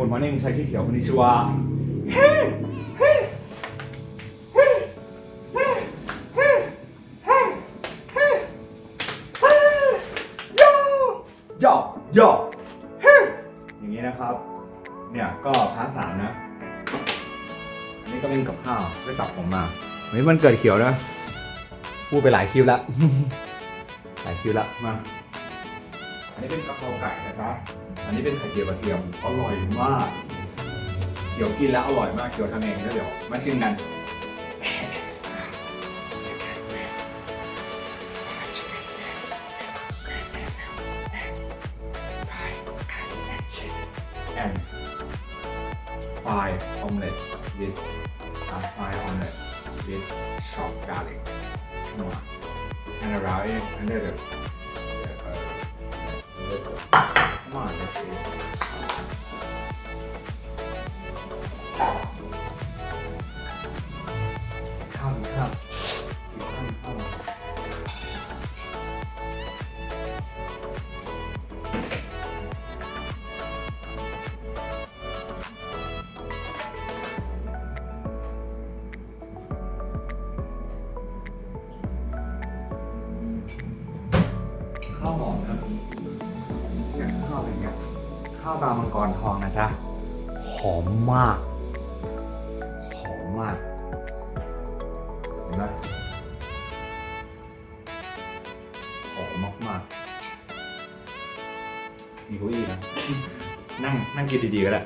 Good Morning ใช้ที่เขียวคนนี้ชื่อว่าโยโยโยอย่างนี้นะครับ เนี่ยก็พาสามนะนนี้ก็เป็นกับข้าวไปตับผมมาวันนี้มันเกิดเขียวนะ พูดไปหลายคลิปแล้ว หลายคลิปแล้วมา อันนี้เป็นกะเพราไก่นะจ๊ะ อันนี้เป็นไข่เจียวกระเทียมอร่อยมากเกี่ยวกินแล้วอร่อยมากเกี่ยวทำเองแล้เดี๋ยวมาชิมกันไอนฟออมเล็ตวิดฟรออมเล็ตวิดช็อปกาลิกนัว and around it under the Thank มีเก้าอี้นะ นั่งนั่งกินดีๆก็ได้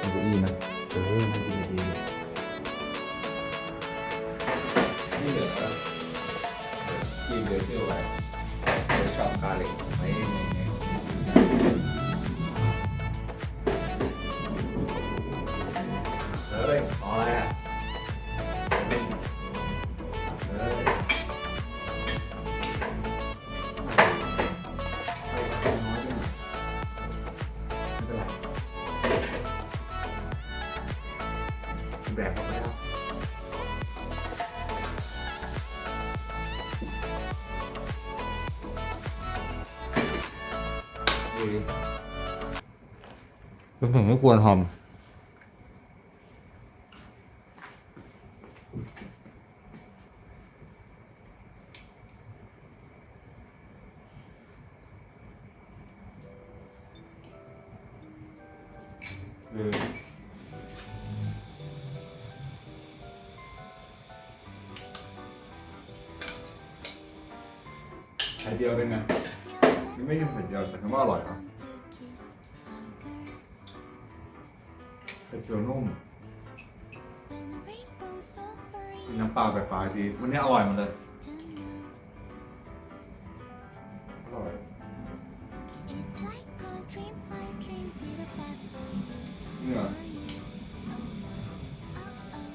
มีเก้าอี้ไหมเออนั่งกินดีๆเลยไม่เหลือแล้วกินเยอะเชื่อไว้เดี๋ยวชอบกาลิก เป็นถึงไม่ควรหอม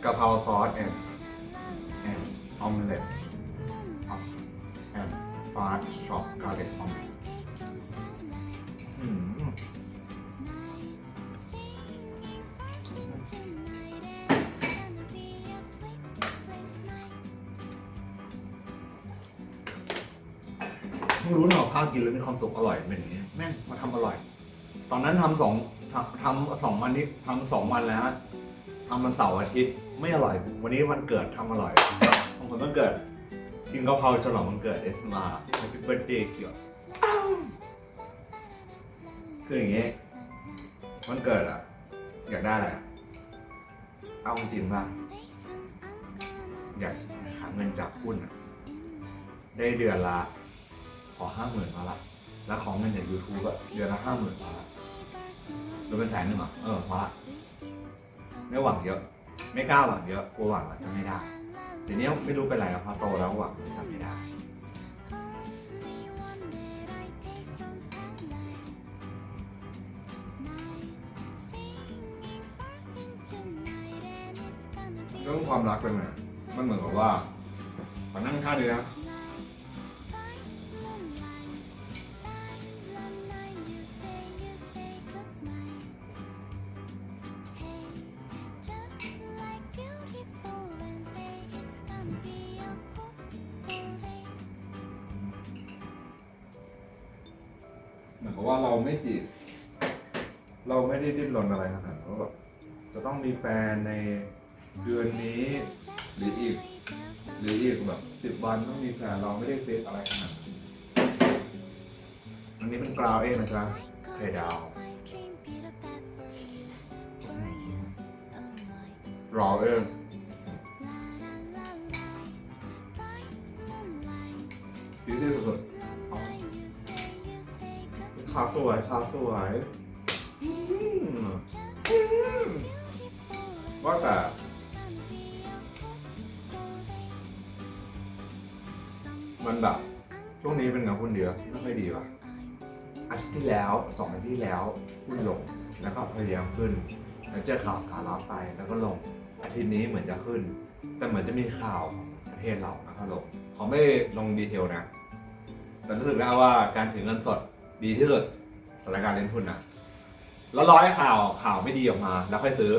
กะเพราซอสแอนแอนออมเล็ตแอนฟาสช็อปกาเล็ตออมอืมเพิ่งรู้นะว่าข้าวกินแล้วมีความสุขอร่อยเป็นอย่างนี้แม่งมาทำอร่อย ตอนนั้นทำสองทำทำสองวันนี้ทำสองวันแล้ว ทำวันเสาร์อาทิตย์ไม่อร่อย วันนี้วันเกิดทำอร่อยบางคนวันเกิดกินกะเพราฉลองวันเกิดเอสมา Happy Birthday เกี่ยวคืออย่างงี้วันเกิดอะ อยากได้อะไรอะเอาจริงป่ะอยากหาเงินจากหุ้นอะได้เดือนละขอห้าหมื่นมาละแล้วของเงินจาก YouTube อะเดือนละห้าหมื่นมาละหรือเป็นแสนหนึ่งเหรอเออมาละ ไม่หวังเยอะ ไม่กล้าหวังเยอะกลัวหวังแล้วจะไม่ได้เดี๋ยวนี้ไม่รู้เป็นไรแล้วพอโตแล้วหวังจะไม่ได้เรื่องความรักเป็นไงมันเหมือนกับว่าขอนั่งท่าดีนะ เหมือนกับว่าเราไม่จีบเราไม่ได้ดิ้นรนอะไรขนาดนั้นว่าแบบจะต้องมีแฟนในเดือนนี้ หรืออีก หรืออีกแบบสิบวันต้องมีแฟนเราไม่ได้เฟซอะไรขนาดนั้นอันนี้เป็นกราวเองนะจ๊ะไข่ดาวรอเองสีที่สุด ขาสวยขาสวยว่าแต่มันแบบช่วงนี้เป็นไงหุ้นเดือไม่ค่อยดีว่ะอาทิตย์ที่แล้วสองอาทิตย์ที่แล้วหุ้นลง แล้วก็พยายามขึ้น แล้วเจอข่าวสาระไปแล้วก็ลง อาทิตย์นี้เหมือนจะขึ้น แต่เหมือนจะมีข่าวของประเทศเรานะครับลงเขาไม่ลงดีเทลนะ แต่รู้สึกได้ว่าการถือเงินสด ดีที่สุดสำหรับการเล่นทุนนะแล้วรอให้ข่าวข่าวไม่ดีออกมา แล้วค่อยซื้อ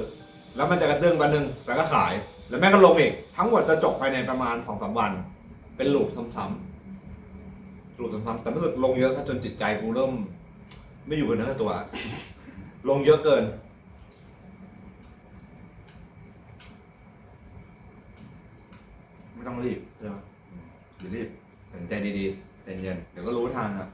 แล้วมันจะกระเตื้องบันหนึ่งแล้วก็ขาย แล้วแม่ก็ลงอีกทั้งหมดจะจบภายในประมาณสองสามวัน เป็นลูปซ้ำๆลูปซ้ำๆแต่รู้สึกลงเยอะซะจนจิตใจกูเริ่ม ไม่อยู่กับเนื้อกับตัว ลงเยอะเกิน ไม่ต้องรีบใช่ไหมอย่ารีบตัดสินใจดีๆใจเย็นเดี๋ยวก็รู้ทางครั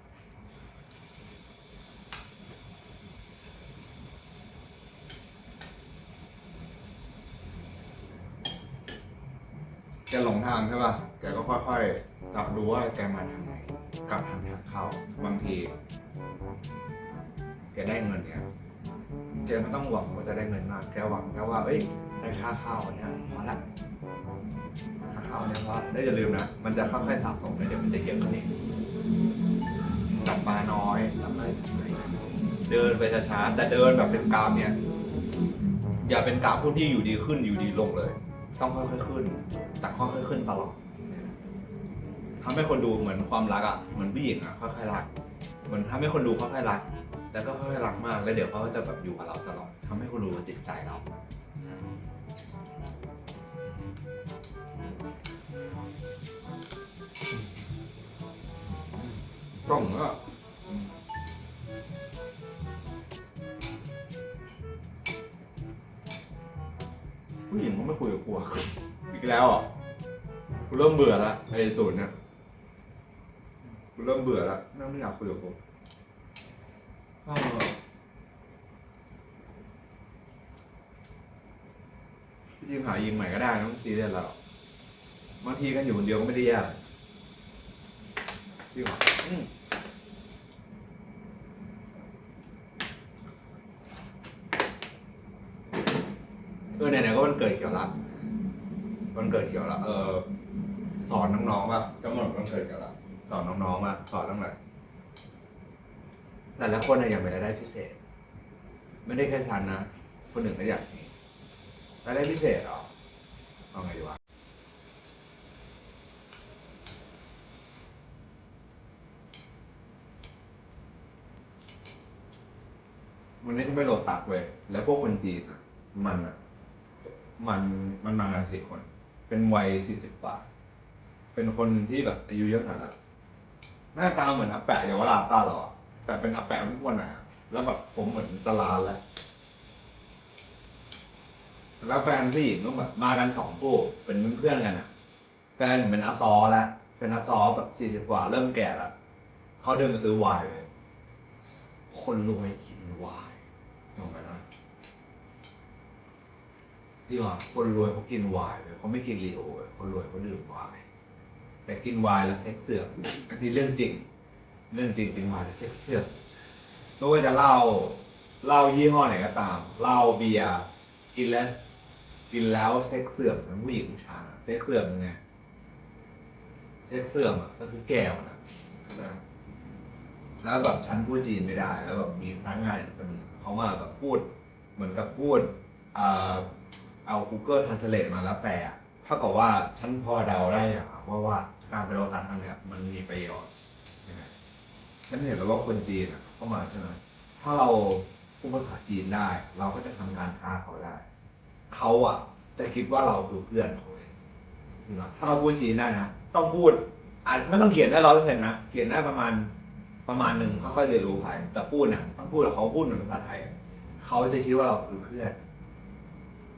แกหลงทางใช่ป่ะ แกก็ค่อยๆกลับดูว่าแกมาทางไหนกลับทางทางเข้าบางทีแกได้เงินเนี่ยแกไม่ต้องหวังว่าจะได้เงินมากแกหวังแค่ว่าเอ้ยได้ค่าข้าวเนี่ยพอละค่าข้าวเนี่ยพอได้อย่าลืมนะมันจะค่อยๆสะสมไปเดี๋ยวมันจะเยอะขึ้นเองกลับมาน้อยแล้วค่อยเดินไปช้าๆแต่เดินแบบเป็นกราฟเนี่ยอย่าเป็นกราฟหุ้นที่อยู่ดีขึ้นอยู่ดีลงเลย ต้องค่อยๆขึ้น แต่ค่อยๆขึ้นตลอดทำให้คนดูเหมือนความรักอะเหมือนผู้หญิงอะค่อยๆรักเหมือนทำให้คนดูค่อยๆรัก แล้วก็ค่อยๆรักมากแล้วเดี๋ยวเขาก็จะแบบอยู่กับเราตลอดทำให้คนดูติดใจเราตรงก็ผู้หญิงก็ไม่คุยกับกูอะ แล้วอะกูเริ่มเบื่อละไอ้ศูนย์เนี่ยกูเริ่มเบื่อละน่าไม่อยากคุยกับกูอ้าวที่จริงหายิงใหม่ก็ได้นะไม่ต้องซีเรียสแล้วบางทีกันอยู่คนเดียวก็ไม่ได้แย่จริงเหรออืม เออไหนๆก็วันเกิดเขียวละวันเกิดเขียวละเออสอนน้องๆป่ะกำหนดวันเกิดเขียวละสอนน้องๆป่ะสอนเรื่องอะไรแต่ละคนน่ะอยากเป็นรายได้พิเศษ ไม่ได้แค่ฉันนะคนหนึ่งก็อยากมีรายได้พิเศษเหรอเอาไงดีวะวันนี้ที่ไม่โหลดตักเว้ยแล้วพวกคนจีนอะ มันอะ มันมันมากันสี่คน เป็นวัยสี่สิบกว่า เป็นคนที่แบบอายุเยอะหน่อยละหน้าตาเหมือนอาแปะเยาวราชป้าเราอะแต่เป็นอาแปะทุกวันหนอะแล้วแบบผมเหมือนตลานแล้วแล้วแฟนผู้หญิงก็แบบมากันสองคู่เป็นเพื่อนๆกันอะแฟนเป็นอาซอแล้วเป็นอาซอแบบสี่สิบกว่าเริ่มแก่แล้วเขาเดินมาซื้อไวน์เลยคนรวยกินไวน์จงไปนะ จริงเหรอคนรวยเขากินไวน์เว้ยเขาไม่กินลีโอเว้ยคนรวยเขาดื่มไวน์แต่กินไวน์แล้วเซ็กเสื่อมอันนี้เรื่องจริง เรื่องจริงกินไวน์แล้วเซ็กเสื่อมไม่ว่าจะเหล้าเหล้ายี่ห้อไหนก็ตามเหล้าเบียร์กินแล้วกินแล้วเซ็กเสื่อมทั้งผู้หญิงผู้ชายเซ็กเสื่อมยังไงเซ็กเสื่อมอะก็คือแก้วนะแล้วแบบฉันพูดจีนไม่ได้ แล้วแบบมีพนักงานคนหนึ่งเขามาแบบพูด เหมือนกับพูดอ่อ เอา Google Translate มาแล้วแปลอะเท่ากับว่าฉันพอเดาได้อย่างว่าว่าการไปโลตัสครั้งเนี้ยมันมีประโยชน์ฉันเห็นแล้วว่าคนจีนอะเข้ามาใช่ไหมถ้าเราพูดภาษาจีนได้ เราก็จะทำการค้าเขาได้ เขาอะจะคิดว่าเราคือเพื่อนเขาเองถ้าเราพูดจีนได้นะต้องพูดอาจไม่ต้องเขียนได้ร้อยเปอร์เซ็นต์นะเขียนได้ประมาณประมาณหนึ่งค่อยๆเรียนรู้ไปแต่พูดเนี่ยต้องพูดกับเขาพูดเหมือนภาษาไทยเขาจะคิดว่าเราคือเพื่อน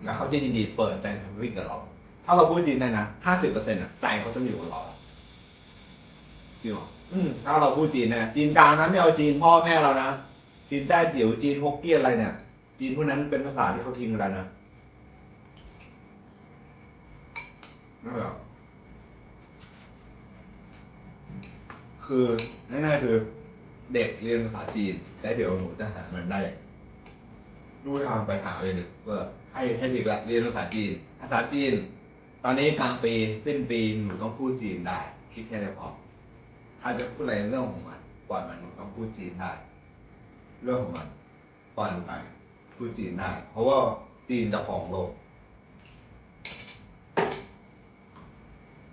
แล้วเขาจะยินดีเปิดใจทำวิ่งกับเรา ถ้าเราพูดจริงได้นะห้าสิบเปอร์เซ็นต์อะใจเขาจะอยู่กับเราจริงหรออืมถ้าเราพูดจีนนะจีนกลางนะไม่เอาจีนพ่อแม่เรานะจีนแต้จิ๋วจีนฮกเกี้ยนอะไรเนี่ย จีนพวกนั้นเป็นภาษาที่เขาทิ้งไปแล้วนะนั่นแหละคือง่ายๆคือ เด็กเรียนภาษาจีนแล้เดี๋ยวหนูจะหามันได้ ดูทางไปหาเลยนึกว่า ให้ให้เด็กละเรียนภาษาจีน ภาษาจีน ตอนนี้กลางปีสิ้นปีหนูต้องพูดจีนได้ คิดแค่นี้พอถ้าจะพูดอะไรเรื่องของมันปล่อยมันหนูต้องพูดจีนได้ เรื่องของมันปล่อยมันไปพูดจีนได้ เพราะว่าจีนจะของโลก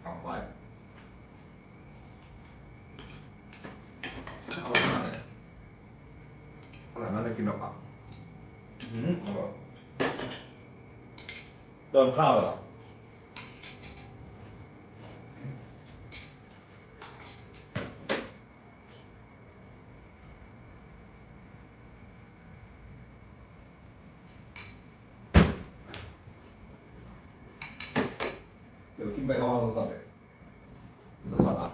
เอาไว้เอาไว้หน่อยอะไรน่าจะกินแบบอะ อืมอร่อยเติมข้าวเหรอ เดี๋ยวกินใบกะเพราสดๆ เลยสดๆอะ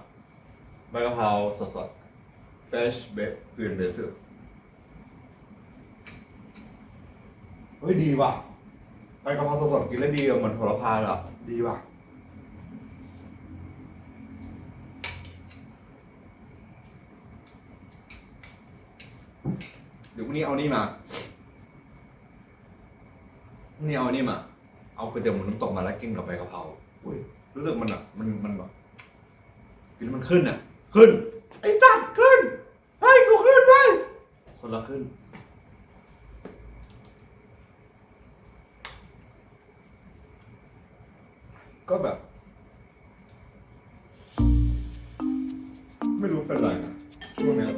ใบกะเพราสดๆ fresh baked green basil เฮ้ยดีว่ะ ใบกะเพราสดๆกินแล้วดีเหมือนโหระพาเลยอะดีว่ะเดี๋ยวพรุ่งนี้เอานี่มาพรุ่งนี้เอานี่มา เอาก๋วยเตี๋ยวหมูน้ำตกมาแล้วกินกับใบกะเพราอุ้ยรู้สึกมันอะ มันมันแบบกินแล้วมันขึ้นอะ ขึ้น ไอ้จัดขึ้น เฮ้ยกูขึ้นไปคนละขึ้น ก็แบบ ไม่รู้เป็นไรนะช่วงเนี้ย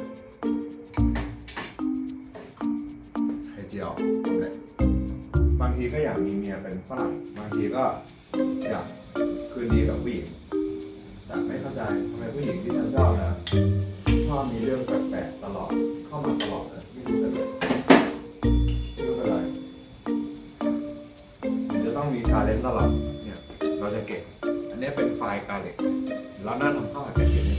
ไข่เจียวเนี่ยบางทีก็อยากมีเมียเป็นฝรั่งบางทีก็อยากคืนดีกับผู้หญิงแต่ไม่เข้าใจทำไมผู้หญิงที่ฉันชอบนะชอบมีเรื่องแปลกๆตลอดเข้ามาตลอดเลยไม่รู้เป็นไรายกันไฟล์การเด็กเราน่าทำข้าวผัดกระเยมใ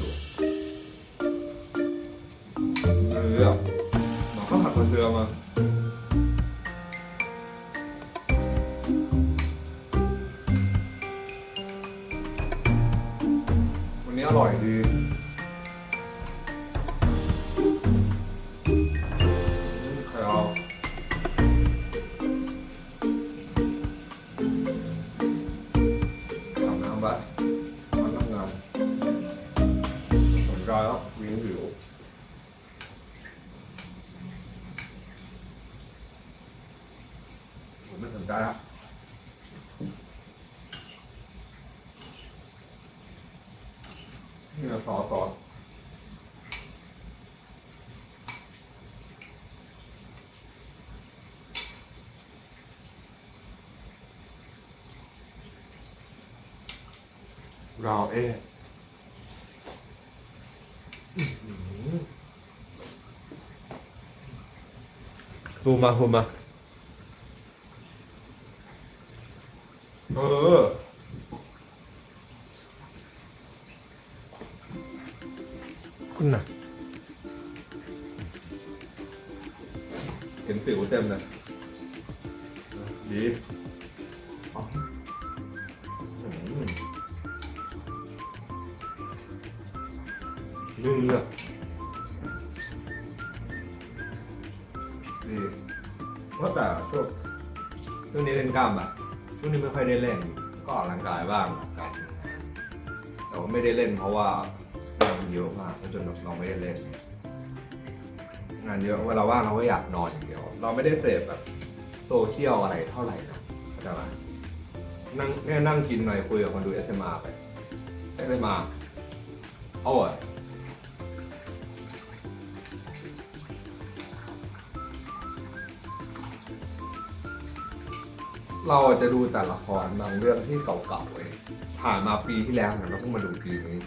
สนใจครับวิวหิวผมไม่สนใจละนี่นะซอสอสเราเอ๊ะพูมาพูมาเออคุณน่ะเห็นสิวเต็มเลยดีอ๋ออืมเรื่องเลือก ช่วงนี้เล่นกล้ามอะช่วงนี้ไม่ค่อยได้เล่น ก็ออกกำลังกายบ้างการทำงานแต่ว่าไม่ได้เล่นเพราะว่างานมันเยอะมากจนเราไม่ได้เล่น งานเยอะเวลาว่างเราก็อยากนอนอย่างเดียว เราไม่ได้เสพแบบโซเชียลอะไรเท่าไหร่นะเข้าใจไหมนั่งแค่นั่งกินหน่อยคุยกับคนดู SMR ไป SMR โอ้ยเเราจะดูแต่ละครบางเรื่องที่เก่าๆเว้ยผ่านมาปีที่แล้วเนี่ยเราเพิ่งมาดูปีนี้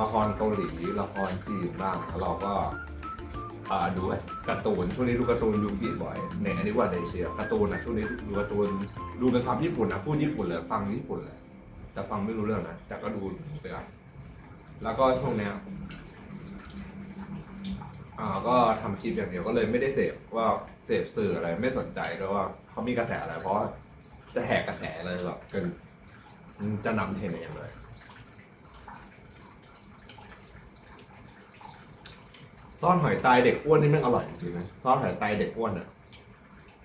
ละครเกาหลีละครจีนบ้างแล้วเราก็อ่าดูการ์ตูนช่วงนี้ดูการ์ตูนดูบีบ่อยในอันนี้ว่าเดเชียการ์ตูนนะช่วงนี้ดูการ์ตูนดูเป็นคำญี่ปุ่นนะพูดญี่ปุ่นเลยฟังญี่ปุ่นเลยแต่ฟังไม่รู้เรื่องนะแต่ก็ดูไปก่อนแล้วก็ช่วงเนี้ยอ่าก็ทำคลิปอย่างเดียวก็เลยไม่ได้เสพว่าเสพสื่ออะไรไม่สนใจด้วยว่าเขามีกระแสอะไรเพราะ จะแหกกระแสเลยแบบเกินจะนำเทรนด์เองเลยซ่อนหอยตายเด็กอ้วนนี่แม่งอร่อยจริงๆนะซ่อนหอยตายเด็กอ้วนอะ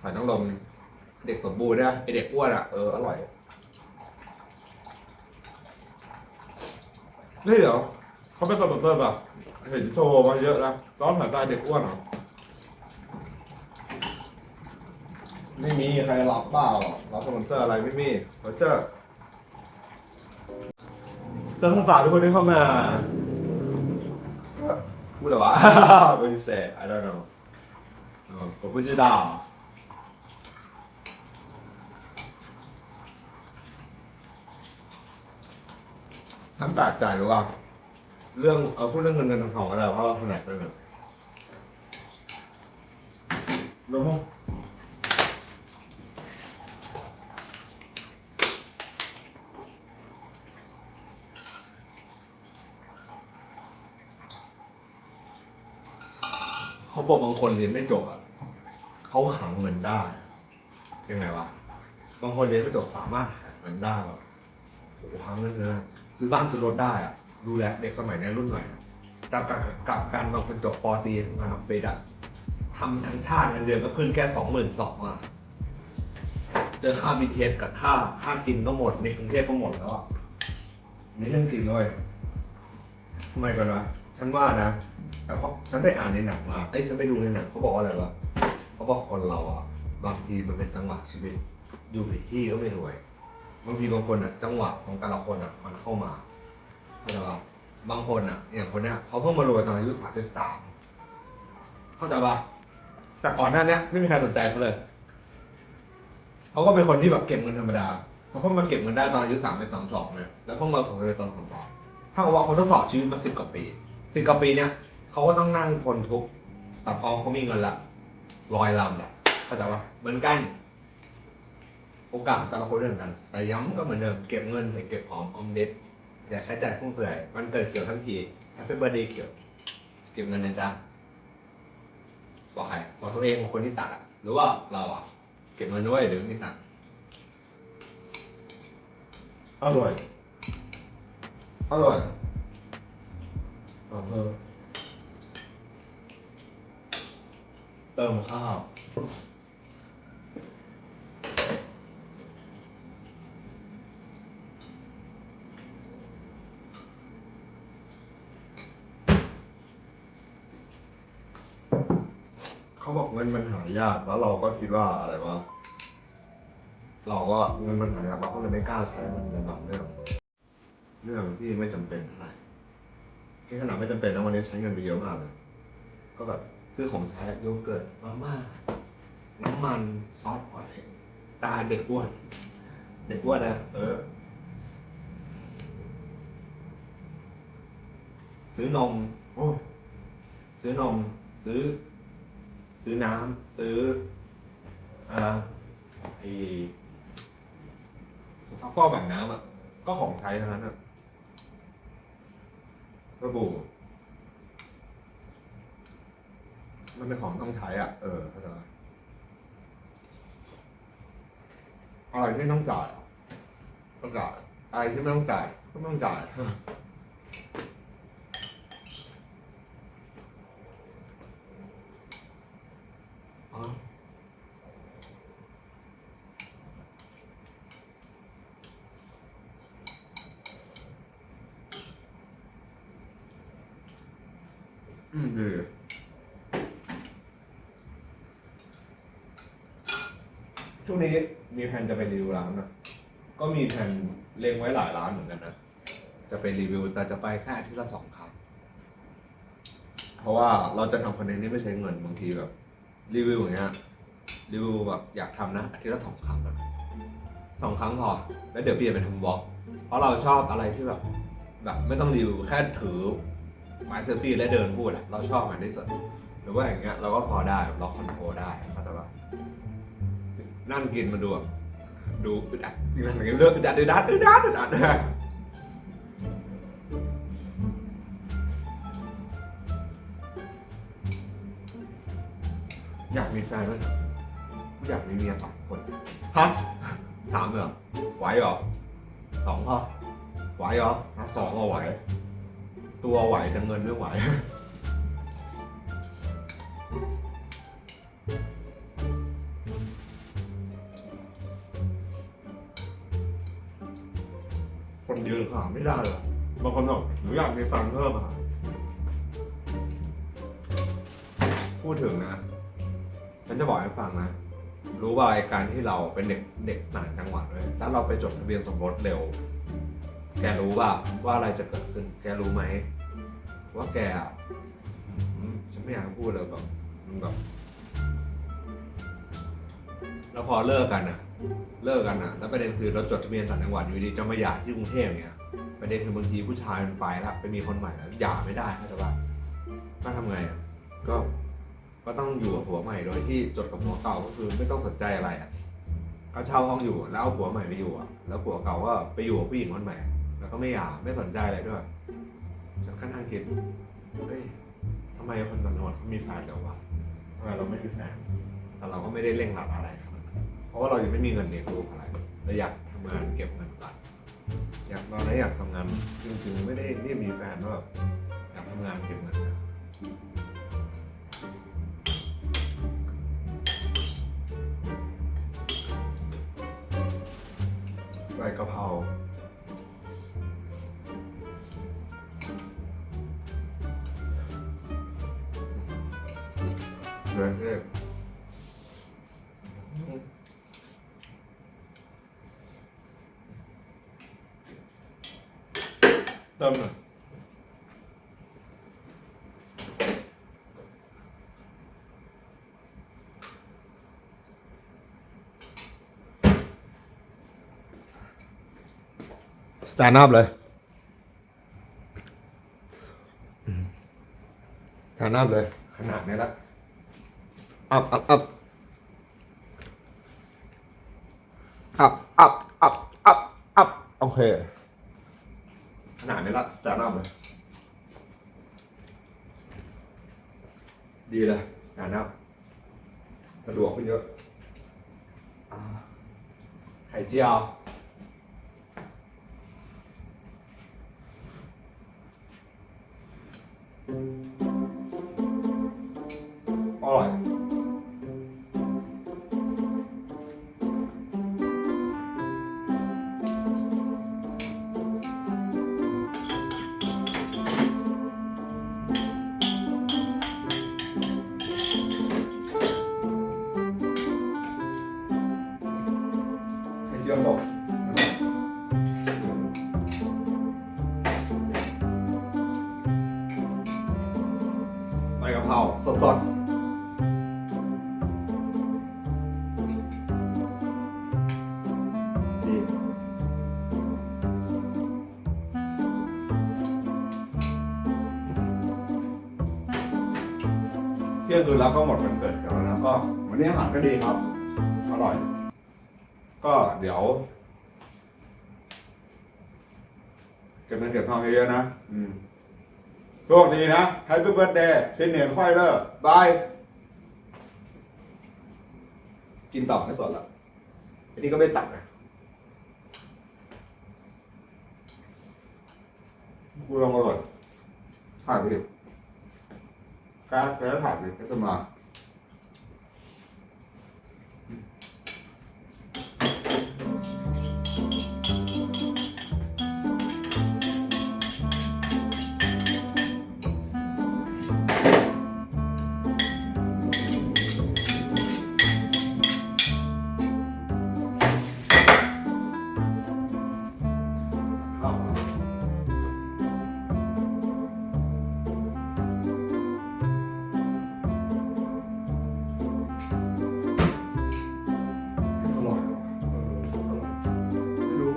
หอยนางรมเด็กสมบูรณ์นะไอเด็กอ้วนอะเอออร่อยนี่เดี๋ยวเขาเป็นสปอนเซอร์แบบเห็นโชว์มาเยอะนะซ่อนหอยตายเด็กอ้วนเหรอ ไม่มีใครรับเปล่ารับสปอนเซอร์อะไรไม่มีสปอนเซอร์จะสงสารทุกคนที่เข้ามาพูดแต่ว่าไม่ใช่ I don't know ผมพูดจะด่าท่านแปลกใจหรือว่า เรื่องเอาพูดเรื่องเงินเงินทองก็ได้เพราะว่าถนัดเรื่องเงินแล้มั้ง เขาบอกบางคนเรียนไม่จบอะเขาหาเงินได้ ยังไงวะบางคนเรียนไม่จบสามารถหาเงินได้แบบโอ้โหหาเงินเลยซื้อบ้านซื้อรถได้อะดูแลเด็กสมัยนี้รุ่นใหม่อะแต่กลับกลับกันบางคนจบปอตรีมาทำเฟดอะทำทั้งชาติเงินเดือนก็ขึ้นแค่สองหมื่นสองอะเจอค่าบีเทสกับค่าค่ากินก็หมดในกรุงเทพก็หมดแล้วอะนี่เรื่องจริงเลยทำไมกันวะ ฉันว่านะ แต่เพราะฉันไปอ่านในหนังมาเอ้ยฉันไปดูในหนังเขาบอกว่าอะไรวะเขาบอกคนเราอะบางทีมันเป็นจังหวะชีวิตอยู่ผิดที่ก็ไม่รวย บางทีบางคนอะ จังหวะของแต่ละคนอะมันเข้ามาเข้าใจปะบางคนอะอย่างคนเนี้ยเขาเพิ่งมารวยตอนอายุสามสิบสามเข้าใจปะแต่ก่อนหน้าเนี้ยไม่มีใครสนใจเขาเลยเขาก็เป็นคนที่แบบเก็บเงินธรรมดาเขาเพิ่งมาเก็บเงินได้ตอนอายุสามเป็นสามสองเนี่ยแล้วเพิ่งมาสองเป็นตอนสองสองถ้ากับว่าเขาทดสอบชีวิตมาสิบกว่าปี สิบกว่าปีเนี่ยเขาก็ต้องนั่งทนทุกข์แต่พอเขามีเงินละร้อยลำละเข้าใจปะเหมือนกัน โอกาสแต่ละคนเหมือนกัน แต่ย้ำก็เหมือนเดิมเก็บเงินใส่เก็บหอมออมเด็ดอย่าใช้จ่ายฟุ่มเฟือยมันเกิดเกี่ยวทั้งทีแฮปปี้เบอร์ a ดเกี่ยว เก็บเงินนะจ๊ะบอกใครบอกตัวเองของคนที่ตัดอะ หรือว่าเราอะ เก็บเงินด้วยหรือไม่ตัดอร่อย อร่อย เออเติมข้าวเขาบอกเงินมันหายากแล้วเราก็คิดว่าอะไรวะเราก็เงินมันหายากเราก็เลยไม่กล้าใช้มันในบางเรื่องเรื่องที่ไม่จำเป็นอะไร ที่ขนาดไม่จำเป็นนะวันนี้ใช้เงินไปเยอะมากเลย ก็แบบซื้อของใช้โยเกิร์ตมาม่าน้ำมันซอสหอยตาเด็กอ้วนเด็กอ้วนนะเออ ซื้อนมโอ้ยซื้อนม ซื้อ ซื้อน้ำซื้ออ่าไอ้ทัพฟอกแบบน้ำอะก็ของใช้ทั้งนั้นอะ สบู่มันเป็นของต้องใช้อะ เออเข้าใจอะไรที่ต้องจ่ายต้องจ่ายอะไรที่ไม่ต้องจ่ายก็ไม่ต้องจ่าย อ๋ออืมดีช่วงนี้มีแผนจะไปรีวิวร้านนะก็มีแผนเล็งไว้หลายร้านเหมือนกันนะ จะไปรีวิวแต่จะไปแค่อาที่ละสองครั้ง เพราะว่า เราจะทำคอนเทนต์ที่ไม่ใช้เงินบางทีแบบรีวิวอย่างเงี้ยรีวิวแบบอยากทำนะอาทิตย์ละสองครั้งอะสองครั้งพอ แล้วเดี๋ยวเปลี่ยนเป็นทำวอล์กเพราะเราชอบอะไรที่แบบแบบไม่ต้องรีวิวแค่ถือไม้เซลฟี่และเดินพูดอะเราชอบมันที่สุดหรือว่าอย่างเงี้ยเราก็พอได้เราคอนโทรลได้เข้าใจปะนั่งกินมาดูดูอึดอัดนั่งอย่างเงี้ยเลือกอึดอัดอึดอัดอึดอัดอึดอัด อยากมีแฟนไหมอยากมีเมียสองคนฮะสามเหรอไหวเหรอสองพอไหวเหรอถ้าสองก็ไหว ตัวไหวแต่เงินไม่ไหวคนยืนขาไม่ได้เหรอบางคนบอกหนูอยากมีฟังเพิ่มอะพูดถึงนะ ฉันจะบอกให้ฟังนะ รู้ว่าไอ้การที่เราเป็นเด็กเด็กต่างจังหวัดเลยแล้วเราไปจดทะเบียนสมรสเร็ว แกรู้ป่ะว่าอะไรจะเกิดขึ้น แกรู้ไหม ว่าแกอะอืมฉันไม่อยากพูดเลยแบบมันแบบแล้วพอเลิกกันอะเลิกกันอะแล้วประเด็นคือเราจดทะเบียนต่างจังหวัดอยู่ดีจะมาหย่าที่กรุงเทพเนี่ยประเด็นคือบางทีผู้ชายมันไปแล้วไปมีคนใหม่แล้วหย่าไม่ได้เข้าใจป่ะก็ทำไงอะก็ ก็ต้องอยู่กับผัวใหม่โดยที่จดกับผัวเก่าก็คือไม่ต้องสนใจอะไรอะก็เช่าห้องอยู่แล้วเอาผัวใหม่ไปอยู่อะแล้วผัวเก่าก็ไปอยู่กับผู้หญิงคนใหม่ แล้วก็ไม่หย่าไม่สนใจอะไรด้วยฉันก็นั่งคิดเฮ้ยทำไมคนต่างจังหวัดเขามีแฟนแล้ววะทำไมเราไม่มีแฟนแต่เราก็ไม่ได้เร่งรัดอะไรครับเพราะว่าเรายังไม่มีเงินเลี้ยงลูกอะไรเราอยากทำงานเก็บเงินก่อนอยากตอนนี้อยากทำงานจริงๆไม่ได้รีบมีแฟนว่าแบบอยากทำงานเก็บเงิน of how สแตนด์อัพเลยสแตนด์อัพเลย ขนาดนี้ละอัพอัพอัพอัพอัพอัพอัพอัพโอเค คืนแล้วก็หมดวันเกิดกันแล้วนะก็วันนี้อาหารก็ดีครับ อร่อย ก็เดี๋ยว เก็บเงินเก็บทองเยอะๆนะ อืมโชคดีนะ Happy Birthday ซินเหนียนไฟเลอร์บาย กินต่อไม่สดละอันนี้ก็ไม่ตัดนะกูลองอร่อยถ่ายไปดิ 该该啥的，是什么？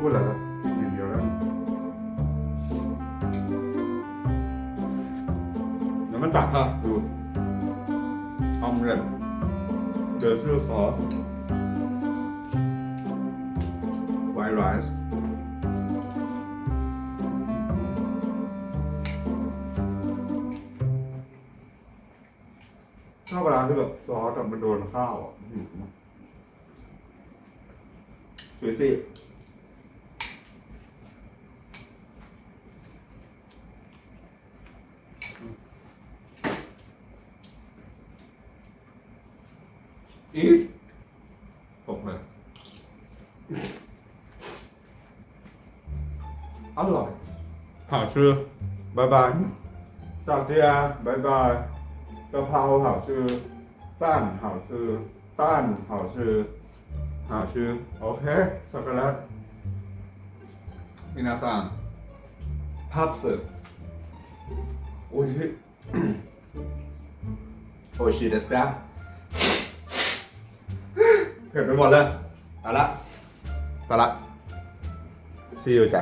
ulala con el violón. No me taja, tú. Hombre, que es el sauce. White rice. Nó có làm cái được sauce, mà đồ nó sao ạ? ดูสิ ชื่อบายบายตักเจียบายบายกะเพราหาชื่อต้านหาชื่อต้านโอเคช็กโกตมิาซังภาพสึกโอ้ยโอชิดสกาเผ็ดไปหมดเลยไปละไปละซีอิ๊วจ้ะ